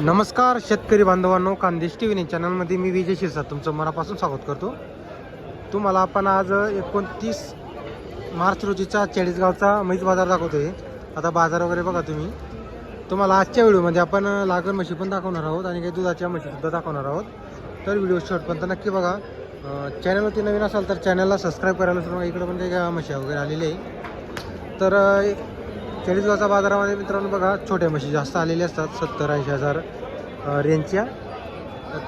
नमस्कार शेतकरी बांधवांनो कांदेश टी व्ही चॅनलमध्ये मी विजय शिरसाट तुमचं मनापासून स्वागत करतो. तुम्हाला आपण आज एकोणतीस मार्च रोजीचा चाळीसगावचा मैच बाजार दाखवतोय. आता बाजार वगैरे बघा तुम्ही. तुम्हाला आजच्या व्हिडिओमध्ये आपण लागण म्हशी पण दाखवणार आहोत आणि काही दुधाच्या म्हशीसुद्धा दाखवणार आहोत. तर व्हिडिओ शॉर्टपर्यंत नक्की बघा. चॅनलवरती नवीन असाल तर चॅनलला सबस्क्राईब करायला सुरू इकडं पण काही म्हशी वगैरे आलेली आहे. तर चाळीसगावच्या बाजारामध्ये मित्रांनो बघा छोट्या म्हशी जास्त आलेल्या असतात सत्तर ऐंशी हजार रेंजच्या.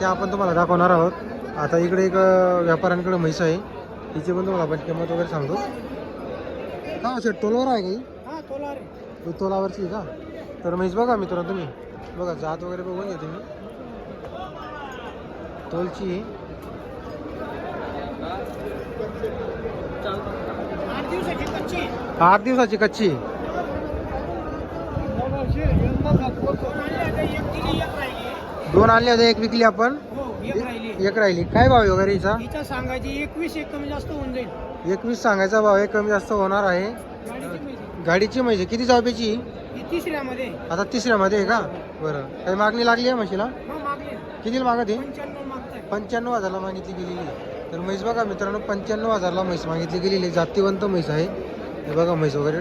त्या आपण तुम्हाला दाखवणार आहोत. आता इकडे एक व्यापाऱ्यांकडे म्हैस आहे. तिची पण तुम्हाला आपण किंमत वगैरे सांगतो. का शेट तोलावर आहे काही हा? ही तोलावरची आहे का? तर म्हैस बघा मित्रांनो तुम्ही. बघा जात वगैरे बघून घ्या तुम्ही. तोलची आहे. आठ दिवसाची कच्ची आठ दिवसाची कच्ची आहे. एक दिली एक राहिली दोन आणले होते एक विकली आपण. हो एक राहिली. एक काय भाव आहे वगैरे हिचा हिचा सांगायची एकवीस एक कमी जास्त होऊन जाईल. एकवीस सांगायचा भाव आहे कमी जास्त होणार आहे. गाडीची आहे किती जावयाची ही तिसऱ्यामध्ये. आता तिसऱ्यामध्ये आहे का? बरं. काही मागणी लागली आहे म्हशीला? मागले कितीला मागत आहे? पंच्याण्णव हजारला मागितली गेलेली आहे. तर म्हैस बघा मित्रांनो पंच्याण्णव हजारला म्हैस मागितली गेलेली जातीवंत म्हैस आहे. हे बघा म्हैस वगैरे.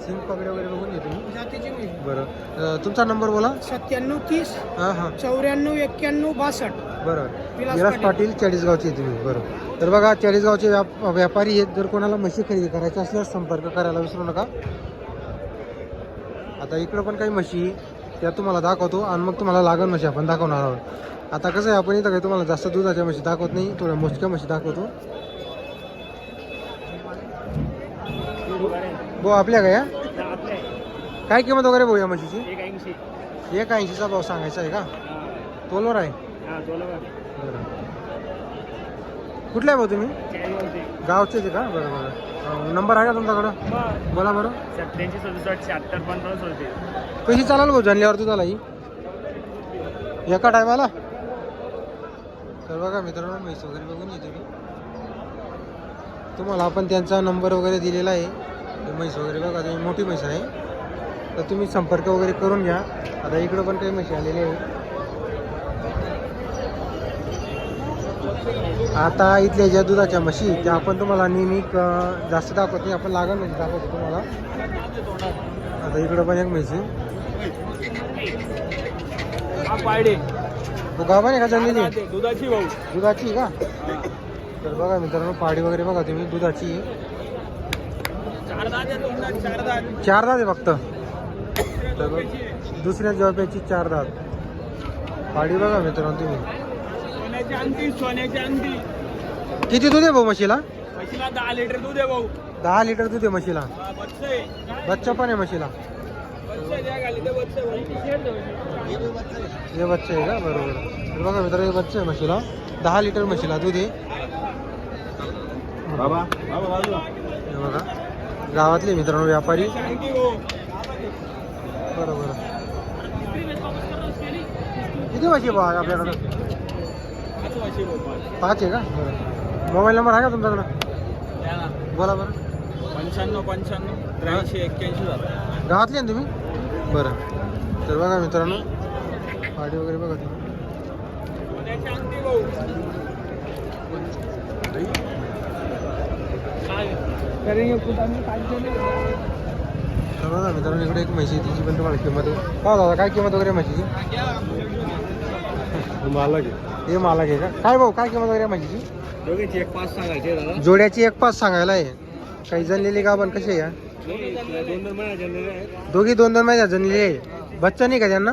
सिंग पगडे वगैरे बघून घेतो मी. जातीची माहिती बरं. अं, तुमचा नंबर बोला. सत्त्याण्णव तीस हां हां. चौऱ्याण्णव एक्क्याण्णव बासष्ट. बरं. विलास विलास पाटील. पाटील चाळीसगावचे आहे तुम्ही. बरं. तर बघा चाळीसगावचे व्याप व्यापारी आहेत. जर कोणाला म्हशी खरेदी करायची असल्यास संपर्क करायला विसरू नका. आता इकडं पण काही म्हशी त्या तुम्हाला दाखवतो. आणि मग तुम्हाला लागण म्हशी आपण दाखवणार आहोत. आता कसं आहे आपण इथं काही तुम्हाला जास्त दुधाच्या म्हशी दाखवत नाही. थोड्या मोजक्या म्हशी दाखवतो. भाऊ आपल्या काय काय किंमत वगैरे भाऊ या म्हशीची? एक ऐंशी एक ऐंशीचा भाव सांगायचा आहे का? तोलवर आहे? बरं. कुठला आहे भाऊ तुम्ही? गावचेच आहे का? बरं बरं. नंबर आहे का तुमच्याकडं? बोला बरं. सत्याऐंशी सदुसष्ट शहात्तर पंचावन्न होते कशी चालेल भाऊ जाणल्यावर तू त्याला ही. एका टायमाला? तर बघा मित्रांनो म्हैस वगैरे बघून येते मी. तुम्हाला आपण त्यांचा नंबर वगैरे दिलेला आहे. म्हैस वगैरे बघा तुम्ही मोठी म्हैस आहे. तर तुम्ही संपर्क वगैरे करून घ्या. आता इकडं पण काही म्हशी आलेली आहे आता इथल्या ज्या दुधाच्या म्हशी त्या आपण तुम्हाला नेहमी जास्त दाखवत नाही. आपण लागण म्हणजे दाखवतो तुम्हाला. आता इकडं पण एक म्हैसी पायडे तो गाभा नाही का जमलेली दुधाची दुधाची आहे का? तर बघा मित्रांनो पाडी वगैरे बघा तुम्ही दुधाची. चार दात आहे फक्त. दुसऱ्या जॉब्याची चार दात पाडी बघा मित्रांनो तुम्ही. किती दूध आहे भाऊ म्हशीला? म्हशीला दहा लिटर दूध आहे भाऊ. दहा लिटर दूध आहे म्हशीला. बच्चे पण आहे म्हशीला. हे बच्चा आहे का? बरोबर. बघा मित्रांनो हे बच्चा आहे म्हशीला. दहा लिटर म्हशीला दूध आहे. बाबा बाबा बाजू हे बघा. गावातले मित्रांनो व्यापारी. भाऊ बरोबर. किती म्हशी बा आपल्याकडं? पाच आहे का? बरं. मोबाईल नंबर आहे का तुमच्याकडं? बोला बरं. पंच्याण्णव पंच्याण्णव त्र्याऐंशी एक्क्याऐंशी झालं. गावातले ना तुम्ही? बरं. तर बघा मित्रांनो पाडी वगैरे बघा तुम्ही सोन्याची अंगठी भाऊ करेंगे कुछ आम्ही काय तर बघा मित्रांनो इकडे एक म्हशी आहे, तिची पण तुम्हाला किंमत आहे का दादा काय किंमत वगैरे आहे म्हशीची? मला हे मला घे का? काय भाऊ काय किंमत वगैरे आहे म्हशीची? दोघेची एक पाच सांगायचे दादा. जोड्याची एक पाच सांगायला आहे. काही जनलेली गाभण कशी आहे? दोघी दोन दोन महिन्यात जनलेली आहे. बच्चा नाही का त्यांना?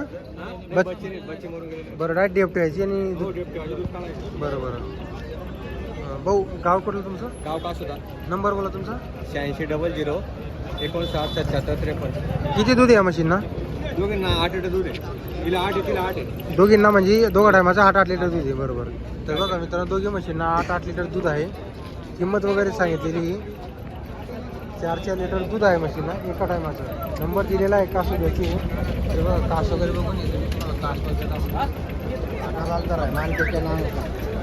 बरं डायट डेप्ट यायची आणि हो बरं बरं. भाऊ गाव कुठलं तुमचं? गाव का सुद्धा नंबर बोला तुमचा. शहाऐंशी डबल झिरो एकोणसाठ सत्याहत्तर त्रेपन्न. किती दूध आहे या म्हशींना दोघींना आठ लिटर दूध आहे. तिला आठ आहे तिला आठ आहे. दोघींना म्हणजे दोघा टायमाचा आठ आठ लिटर दूध आहे बरोबर. तर बघा मित्रांनो दोघी म्हशींना आठ आठ लिटर दूध आहे. किंमत वगैरे सांगितलेली चार चार लिटर दूध आहे म्हशींना एका टायमाचं नंबर दिलेला आहे कासू द्यायची ते बघा कास वगैरे बघून येते. कास वगैरे. आहे? हे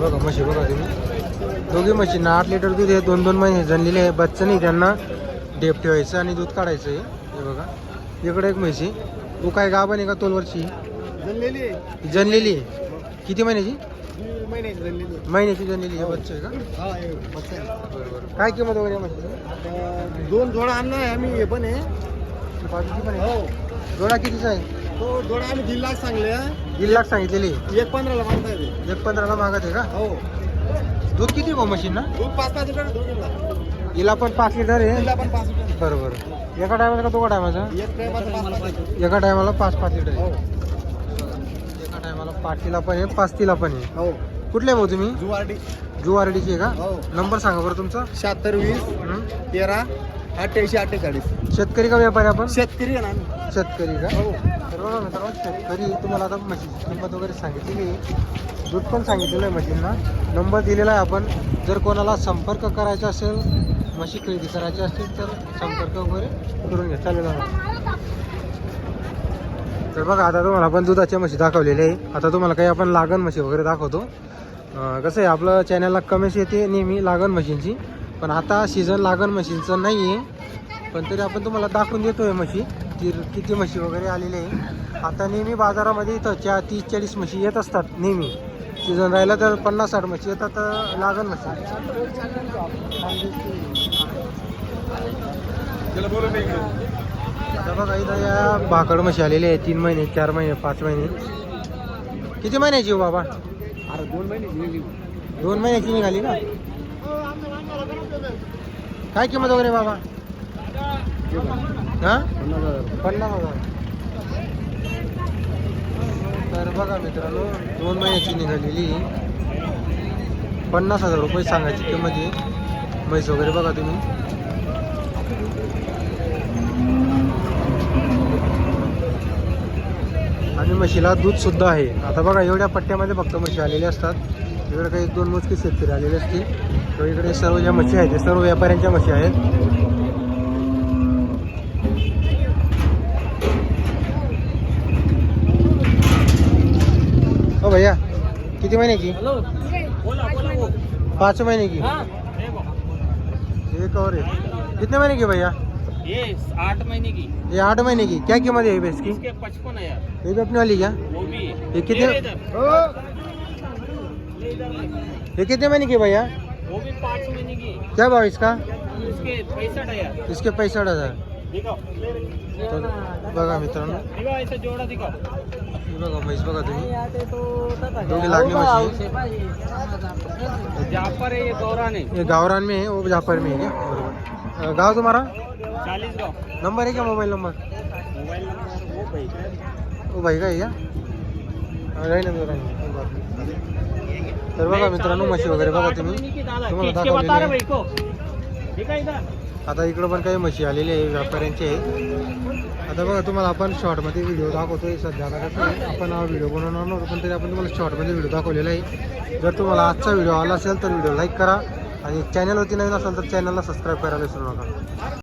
बघा म्हशी बघा तुम्ही. दोघी म्हशींना आठ लिटर दूध आहे दोन दोन महिने जनलेले आहे. बच्चं नाही त्यांना डेप ठेवायचं आणि दूध काढायचं आहे. हे बघा. इकडे एक म्हशी. तू काय गाभण आहे का तोलवरची? जनलेली आहे. जनलेली आहे. किती महिन्याची? महिन्याची जनलेली आहे बच्चे आहे का? हा हे काय किंमत वगैरे आता दोन जोडा आणला आहे आम्ही हे पण आहे. बाजूची पण आहे हो. जोडा कितीचा आहे? तो जोडा आम्ही दीड लाख सांगले हा. दीड लाख सांगितलेली. एक पंधराला मागता येते एक पंधराला मागत आहे का? हो. दूध किती भाऊ मशीन ना? दूध पाच पाच लिटर हिला पण पाच लिटर आहे. तिला पण पाच लिटर. बरोबर. एका टायमाला का दोघा टायमाचा? एक टायमाचं पाच पाच लिटर. एका टायमाला पाच पाच लिटर हो. आहे एका टायमाला पाच तिला पण आहे पाच तिला पण आहे. हो. कुठले भाऊ तुम्ही? जुवारडी. जुवारडीची आहे का? हो. नंबर सांगा बरं तुमचा. शहात्तर वीस हं? तेरा अठ्ठ्याऐंशी अठ्ठेचाळीस. शेतकरी का व्यापारी आपण? शेतकरी आहे ना आम्ही. शेतकरी का? हो. तर बघा मित्रांनो शेतकरी तुम्हाला आता म्हशीची किंमत वगैरे सांगितलेली आहे. दूध पण सांगितलेलं आहे म्हशींना. नंबर दिलेला आहे आपण. जर कोणाला संपर्क करायचा असेल म्हशी खरेदी करायची असतील तर संपर्क वगैरे करून घ्या. चालेल? तर बघा आता तुम्हाला आपण दुधाच्या म्हशी दाखवलेल्या आहे. आता तुम्हाला काही आपण लागण म्हशी वगैरे दाखवतो. अं, कसं आहे आपलं चॅनलला कमेंट्स येते नेहमी लागण म्हशींची. पण आता सीझन लागण म्हशींचं नाही आहे पण तरी आपण तुम्हाला दाखवून देतोय म्हशी ती किती म्हशी वगैरे आलेले आहे. आता नेहमी बाजारामध्ये इथं च्या तीस चाळीस म्हशी येत असतात नेहमी. सीझन राहिला तर पन्नास साठ म्हशी येतात तर लागण म्हशी. बघा इथं या भाकड म्हशी आलेल्या आहे तीन महिने चार महिने पाच महिने. किती महिन्याची हो बाबा? अरे दोन महिने दोन महिन्याची निघाली ना? काय किंमत वगैरे बाबा? हा? पन्नास हजार तर बघा मित्रांनो दोन महिन्याची निघालेली. पन्नास हजार रुपये सांगायची किंमत आहे. म्हैस वगैरे बघा तुम्ही. आणि म्हशीला दूध सुद्धा आहे. आता बघा एवढ्या पट्ट्यामध्ये फक्त म्हशी आलेल्या असतात. इकडे काही एक दोन मोजके शेतकरी आलेले असतील. तर इकडे सर्व ज्या आहेत ते सर्व व्यापाऱ्यांच्या म्हशी आहेत. हो भैया किती महिन्याची? पाच महीने की एक और है कितने महीने की भैया? ये आठ महीने की. ये आठ महीने की. क्या कीमत है की? इसके पचपन है यार ये भी अपनी वाली क्या? वो भी है. ये कितने ये कितने महीने की भैया? वो भी पाँच महीने की। क्या भाव इसका? उसके पैंसठ है यार। इसके पैंसठ हज़ार। तर बघा मित्रांनो। हे बघा म्हैस बघा तुम्ही लागली है ये गौरान है। ये गावरान में है वो जाफ़र में है क्या? गाव तुम्हारा? नंबर है क्या मोबाइल नंबर? वो भाई का। ओ भाई का आहे तर बघा मित्रांनो म्हशी वगैरे बघा तुम्ही. तुम्हाला दाखवलेली आता इकडं पण काही म्हशी आलेली आहे व्यापाऱ्यांचे आता बघा तुम्हाला आपण शॉर्टमध्ये व्हिडिओ दाखवतोय. सध्या आपण हा व्हिडिओ बनवणार नव्हतो पण तरी आपण तुम्हाला शॉर्टमध्ये व्हिडिओ दाखवलेला आहे. जर तुम्हाला आजचा व्हिडिओ आला असेल तर व्हिडिओ लाईक करा. आणि चॅनलवरती नवीन असेल तर चॅनलला सबस्क्राईब करायला विसरू नका.